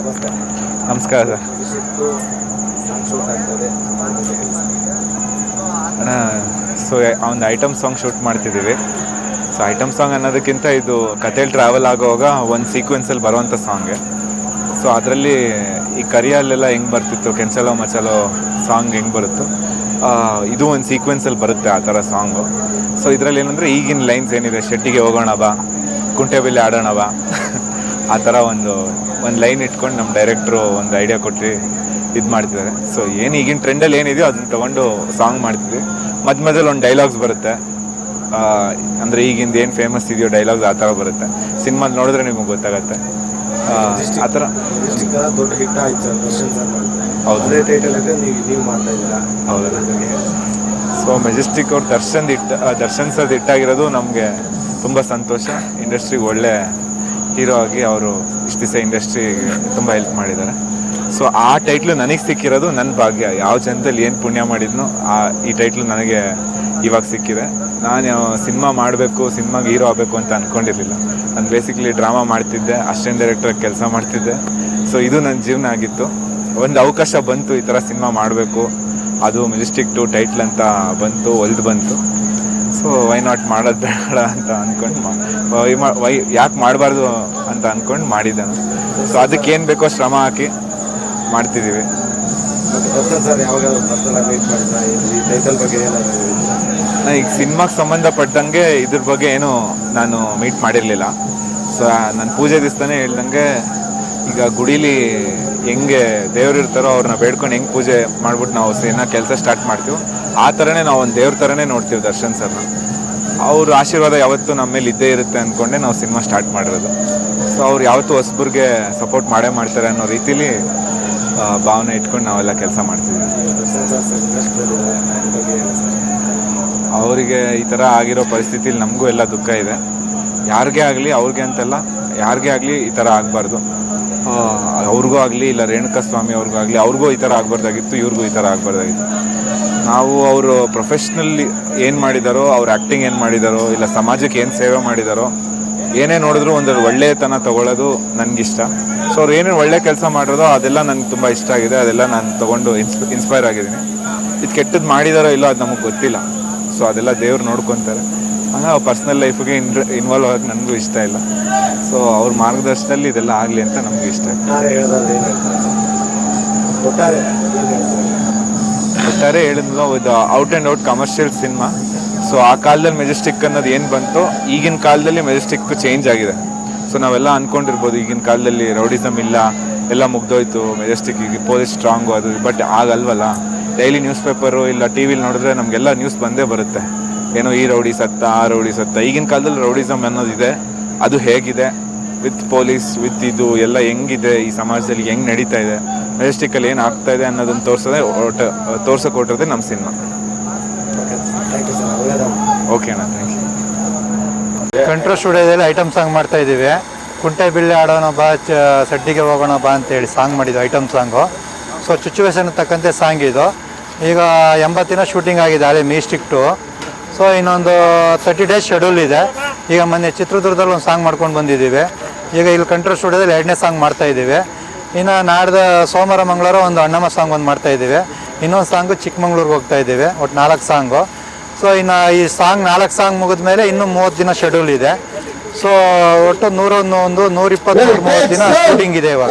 ನಮಸ್ಕಾರ sir. So ಒಂದು item song shoot ಮಾಡ್ತಿದ್ದೀವಿ. ಸೊ ಐಟಮ್ ಸಾಂಗ್ ಅನ್ನೋದಕ್ಕಿಂತ ಇದು ಕಥೆಯಲ್ಲಿ ಟ್ರಾವೆಲ್ ಆಗುವಾಗ ಒಂದು ಸೀಕ್ವೆನ್ಸಲ್ಲಿ ಬರುವಂಥ ಸಾಂಗೆ ಸೊ ಅದರಲ್ಲಿ ಈ ಕರಿಯಲ್ಲೆಲ್ಲ ಹೆಂಗೆ ಬರ್ತಿತ್ತು, ಕೆಂಚಲೋ ಮಚಲೋ ಸಾಂಗ್ ಹೆಂಗೆ ಬರುತ್ತೋ ಇದು ಒಂದು ಸೀಕ್ವೆನ್ಸಲ್ಲಿ ಬರುತ್ತೆ ಆ ಥರ ಸಾಂಗು ಸೊ ಇದರಲ್ಲಿ ಏನಂದರೆ ಈಗಿನ ಲೈನ್ಸ್ ಏನಿದೆ, ಶೆಟ್ಟಿಗೆ ಹೋಗೋಣ ಬಾ, ಕುಂಟೆಬಿಲ್ಲೆ ಆಡೋಣ ಆ ಥರ ಒಂದು ಒಂದು ಲೈನ್ ಇಟ್ಕೊಂಡು ನಮ್ಮ ಡೈರೆಕ್ಟ್ರು ಒಂದು ಐಡಿಯಾ ಕೊಟ್ಟು ಇದು ಮಾಡ್ತಿದ್ದಾರೆ. ಸೊ ಏನು ಈಗಿನ ಟ್ರೆಂಡಲ್ಲಿ ಏನಿದೆಯೋ ಅದನ್ನ ತೊಗೊಂಡು ಸಾಂಗ್ ಮಾಡ್ತಿದ್ವಿ. ಮಧ್ಯ ಮಧ್ಯದಲ್ಲಿ ಒಂದು ಡೈಲಾಗ್ಸ್ ಬರುತ್ತೆ. ಅಂದರೆ ಈಗಿಂದ ಏನು ಫೇಮಸ್ ಇದೆಯೋ ಡೈಲಾಗ್ಸ್ ಆ ಥರ ಬರುತ್ತೆ. ಸಿನಿಮಾದ ನೋಡಿದ್ರೆ ನಿಮಗೆ ಗೊತ್ತಾಗತ್ತೆ. ಆ, ಥರ. ದೊಡ್ಡ ಹಿಟ್ ಆಯ್ತು ಹೌದು. ಸೊ ಮೆಜೆಸ್ಟಿಕ್ ಅವ್ರು ದರ್ಶನ್ ಇಟ್ಟ ದರ್ಶನ್ ಸರ್ ಇಟ್ಟಾಗಿರೋದು ನಮಗೆ ತುಂಬ ಸಂತೋಷ. ಇಂಡಸ್ಟ್ರಿಗೆ ಒಳ್ಳೆ ಹೀರೋ ಆಗಿ ಅವರು ಇಷ್ಟು ದಿವಸ ಇಂಡಸ್ಟ್ರಿಗೆ ತುಂಬ ಹೆಲ್ಪ್ ಮಾಡಿದ್ದಾರೆ. ಸೊ ಆ ಟೈಟ್ಲು ನನಗೆ ಸಿಕ್ಕಿರೋದು ನನ್ನ ಭಾಗ್ಯ. ಯಾವ ಜನದಲ್ಲಿ ಏನು ಪುಣ್ಯ ಮಾಡಿದ್ನೋ ಆ, ಈ ಟೈಟ್ಲು ನನಗೆ ಇವಾಗ ಸಿಕ್ಕಿದೆ. ನಾನು ಸಿನಿಮಾ ಮಾಡಬೇಕು, ಸಿನಿಮಾಗೆ ಹೀರೋ ಆಗಬೇಕು ಅಂತ ಅಂದ್ಕೊಂಡಿರಲಿಲ್ಲ ನಾನು ಬೇಸಿಕಲಿ ಡ್ರಾಮಾ ಮಾಡ್ತಿದ್ದೆ ಅಸಿಸ್ಟೆಂಟ್ ಡೈರೆಕ್ಟರ್ ಕೆಲಸ ಮಾಡ್ತಿದ್ದೆ. ಸೊ ಇದು ನನ್ನ ಜೀವನ ಆಗಿತ್ತು. ಒಂದು ಅವಕಾಶ ಬಂತು ಈ ಥರ ಸಿನಿಮಾ ಮಾಡಬೇಕು. ಅದು ಮೆಜೆಸ್ಟಿಕ್ ಟು ಟೈಟ್ಲ್ ಅಂತ ಬಂತು ಒಲ್ದು ಬಂತು. ಸೊ ವೈ ನಾಟ್ ಮಾಡೋದು ಬೇಡ ಅಂತ ಅಂದ್ಕೊಂಡು ವೈ ವೈ ಯಾಕೆ ಮಾಡಬಾರ್ದು ಅಂತ ಅಂದ್ಕೊಂಡು ಮಾಡಿದ್ದೆ ನಾನು. ಸೊ ಅದಕ್ಕೆ ಏನು ಬೇಕೋ ಶ್ರಮ ಹಾಕಿ ಮಾಡ್ತಿದ್ದೀವಿ ನಾನು ಈಗ ಸಿನಿಮಾಗೆ ಸಂಬಂಧಪಟ್ಟಂಗೆ ಇದ್ರ ಬಗ್ಗೆ ಏನು ನಾನು ಮೀಟ್ ಮಾಡಿರಲಿಲ್ಲ. ಸೊ ನಾನು ಪೂಜೆ ದಿವಸನೇ ಹೇಳ್ದಂಗೆ ಈಗ ಗುಡಿಲಿ ಹೆಂಗೆ ದೇವ್ರು ಇರ್ತಾರೋ ಅವ್ರನ್ನ ಬೇಡ್ಕೊಂಡು ಹೆಂಗೆ ಪೂಜೆ ಮಾಡ್ಬಿಟ್ಟು ನಾವು ಸೇನಾ ಕೆಲಸ ಸ್ಟಾರ್ಟ್ ಮಾಡ್ತೀವಿ, ಆ ಥರನೇ ನಾವು ಒಂದು ದೇವ್ರ ಥರನೇ ನೋಡ್ತೀವಿ ದರ್ಶನ್ ಸರ್ನ. ಅವ್ರ ಆಶೀರ್ವಾದ ಯಾವತ್ತೂ ನಮ್ಮ ಮೇಲೆ ಇದ್ದೇ ಇರುತ್ತೆ ಅಂದ್ಕೊಂಡೆ ನಾವು ಸಿನಿಮಾ ಸ್ಟಾರ್ಟ್ ಮಾಡಿರೋದು. ಸೊ ಅವ್ರು ಯಾವತ್ತೂ ಹೊಸಬ್ರಿಗೆ ಸಪೋರ್ಟ್ ಮಾಡೇ ಮಾಡ್ತಾರೆ ಅನ್ನೋ ರೀತಿಲಿ ಭಾವನೆ ಇಟ್ಕೊಂಡು ನಾವೆಲ್ಲ ಕೆಲಸ ಸರ್. ಅವರಿಗೆ ಈ ಥರ ಆಗಿರೋ ಪರಿಸ್ಥಿತಿಲಿ ನಮಗೂ ಎಲ್ಲ ದುಃಖ ಇದೆ. ಯಾರಿಗೇ ಆಗಲಿ ಅವ್ರಿಗೆ ಅಂತಲ್ಲ, ಯಾರಿಗೇ ಆಗಲಿ ಈ ಥರ ಆಗಬಾರ್ದು. ಅವ್ರಿಗೂ ಆಗಲಿ, ಇಲ್ಲ ರೇಣುಕಾ ಸ್ವಾಮಿ ಅವ್ರಿಗೂ ಆಗಲಿ, ಅವ್ರಿಗೂ ಈ ಥರ ಆಗಬಾರ್ದಾಗಿತ್ತು, ಇವ್ರಿಗೂ ಈ ಥರ ಆಗಬಾರ್ದಾಗಿತ್ತು. ನಾವು ಅವರು ಪ್ರೊಫೆಷ್ನಲ್ಲಿ ಏನು ಮಾಡಿದಾರೋ, ಅವ್ರ ಆ್ಯಕ್ಟಿಂಗ್ ಏನು ಮಾಡಿದಾರೋ, ಇಲ್ಲ ಸಮಾಜಕ್ಕೆ ಏನು ಸೇವೆ ಮಾಡಿದಾರೋ, ಏನೇ ನೋಡಿದ್ರು ಒಂದು ಒಳ್ಳೆಯತನ ತೊಗೊಳ್ಳೋದು ನನಗಿಷ್ಟ. ಸೊ ಅವ್ರು ಏನೇನು ಒಳ್ಳೆ ಕೆಲಸ ಮಾಡಿರೋದೋ ಅದೆಲ್ಲ ನನಗೆ ತುಂಬ ಇಷ್ಟ ಆಗಿದೆ, ಅದೆಲ್ಲ ನಾನು ತೊಗೊಂಡು ಇನ್ಸ್ಪ ಇನ್ಸ್ಪೈರ್ ಆಗಿದ್ದೀನಿ. ಇದು ಕೆಟ್ಟದ್ದು ಮಾಡಿದಾರೋ ಇಲ್ಲೋ ಅದು ನಮಗೆ ಗೊತ್ತಿಲ್ಲ. ಸೊ ಅದೆಲ್ಲ ದೇವ್ರು ನೋಡ್ಕೊತಾರೆ. ಹಂಗೆ ಪರ್ಸ್ನಲ್ ಲೈಫಿಗೆ ಇನ್ ಇನ್ವಾಲ್ವ್ ಆಗಕ್ಕೆ ನನಗೂ ಇಷ್ಟ ಇಲ್ಲ. ಸೊ ಅವ್ರ ಮಾರ್ಗದರ್ಶನದಲ್ಲಿ ಇದೆಲ್ಲ ಆಗಲಿ ಅಂತ ನಮಗೂ ಇಷ್ಟ ಒಟ್ಟಾರೆ ಹೇಳಿದ್ನಲ್ಲ ಇದು out and out commercial cinema so ಆ ಕಾಲದಲ್ಲಿ ಮೆಜೆಸ್ಟಿಕ್ ಅನ್ನೋದು ಏನು ಬಂತು ಈಗಿನ ಕಾಲದಲ್ಲಿ ಮೆಜೆಸ್ಟಿಕ್ ಚೇಂಜ್ ಆಗಿದೆ. ಸೊ ನಾವೆಲ್ಲ ಅಂದ್ಕೊಂಡಿರ್ಬೋದು ಈಗಿನ ಕಾಲದಲ್ಲಿ ರೌಡಿಸಮ್ ಇಲ್ಲ ಎಲ್ಲ ಮುಗ್ದೋಯ್ತು ಮೆಜೆಸ್ಟಿಕ್ ಈಗ ಪೊಲೀಸ್ ಸ್ಟ್ರಾಂಗು ಅದು ಬಟ್ ಆಗಲ್ವಲ್ಲ? ಡೈಲಿ ನ್ಯೂಸ್ ಪೇಪರು ಇಲ್ಲ ಟಿ ವಿಲಿ ನೋಡಿದ್ರೆ ನಮಗೆಲ್ಲ ನ್ಯೂಸ್ ಬಂದೇ ಬರುತ್ತೆ. ಏನೋ ಈ ರೌಡಿ ಸತ್ತ, ಆ ರೌಡಿ ಸತ್ತ. ಈಗಿನ ಕಾಲದಲ್ಲಿ ರೌಡಿಸಮ್ ಅನ್ನೋದಿದೆ. ಅದು ಹೇಗಿದೆ? ವಿತ್ ಪೊಲೀಸ್, ವಿತ್ ಇದು ಎಲ್ಲ ಹೆಂಗಿದೆ? ಈ ಸಮಾಜದಲ್ಲಿ ಹೆಂಗೆ ನಡೀತಾ ಇದೆ? ಮೆಜೆಸ್ಟಿಕಲ್ಲಿ ಏನು ಆಗ್ತಾ ಇದೆ ಅನ್ನೋದನ್ನು ತೋರಿಸೋದೇ ಒಟ್ಟು ತೋರ್ಸೋಕೆ ನಮ್ಮ ಸಿನಿಮಾ. ಓಕೆ ಅಣ್ಣ ಥ್ಯಾಂಕ್ ಯು ಕಂಟ್ರೋ ಸ್ಟುಡಿಯೋದಲ್ಲಿ ಐಟಮ್ ಸಾಂಗ್ ಮಾಡ್ತಾ ಇದ್ದೀವಿ. ಕುಂಟೆ ಬಿಲ್ಲೆ ಆಡೋಣ ಬಾ, ಚ, ಸಡ್ಡಿಗೆ ಹೋಗೋಣ ಬಾ ಅಂತೇಳಿ ಸಾಂಗ್ ಮಾಡಿದ್ದು ಐಟಮ್ ಸಾಂಗು. ಸೊ ಸಿಚುವೇಶನ್ ತಕ್ಕಂತೆ ಸಾಂಗ್ ಇದು. ಈಗ ಎಂಬತ್ತು ದಿನ ಶೂಟಿಂಗ್ ಆಗಿದೆ, ಅಲ್ಲಿ ಮೀಸ್ಟಿಕ್ ಟು ಸೊ ಇನ್ನೊಂದು ತರ್ಟಿ ಡೇಸ್ ಶೆಡ್ಯೂಲ್ ಇದೆ. ಈಗ ಮೊನ್ನೆ ಚಿತ್ರದುರ್ಗದಲ್ಲಿ ಒಂದು ಸಾಂಗ್ ಮಾಡ್ಕೊಂಡು ಬಂದಿದ್ದೀವಿ. ಈಗ ಇಲ್ಲಿ ಕಂಟ್ರೋ ಸ್ಟುಡಿಯೋದಲ್ಲಿ ಎರಡನೇ ಸಾಂಗ್ ಮಾಡ್ತಾ ಇದ್ದೀವಿ. ಇನ್ನು ನಾಡ್ದ ಸೋಮವಾರ, ಮಂಗಳವಾರ ಒಂದು ಅಣ್ಣಮ್ಮ ಸಾಂಗ್ ಒಂದು ಮಾಡ್ತಾ ಇದ್ದೀವಿ. ಇನ್ನೊಂದು ಸಾಂಗು ಚಿಕ್ಕಮಂಗ್ಳೂರಿಗೆ ಹೋಗ್ತಾ ಇದ್ದೀವಿ. ಒಟ್ಟು ನಾಲ್ಕು ಸಾಂಗು ಸೊ ಇನ್ನು ಈ ಸಾಂಗ್ ನಾಲ್ಕು ಸಾಂಗ್ ಮುಗಿದ ಮೇಲೆ ಇನ್ನೂ ಮೂವತ್ತು ದಿನ ಶೆಡ್ಯೂಲ್ ಇದೆ. ಸೊ ಒಟ್ಟು ನೂರೊಂದು, ಒಂದು ನೂರಿಪ್ಪತ್ತು ಮೂವತ್ತು ದಿನ ಶೂಟಿಂಗ್ ಇದೆ ಇವಾಗ.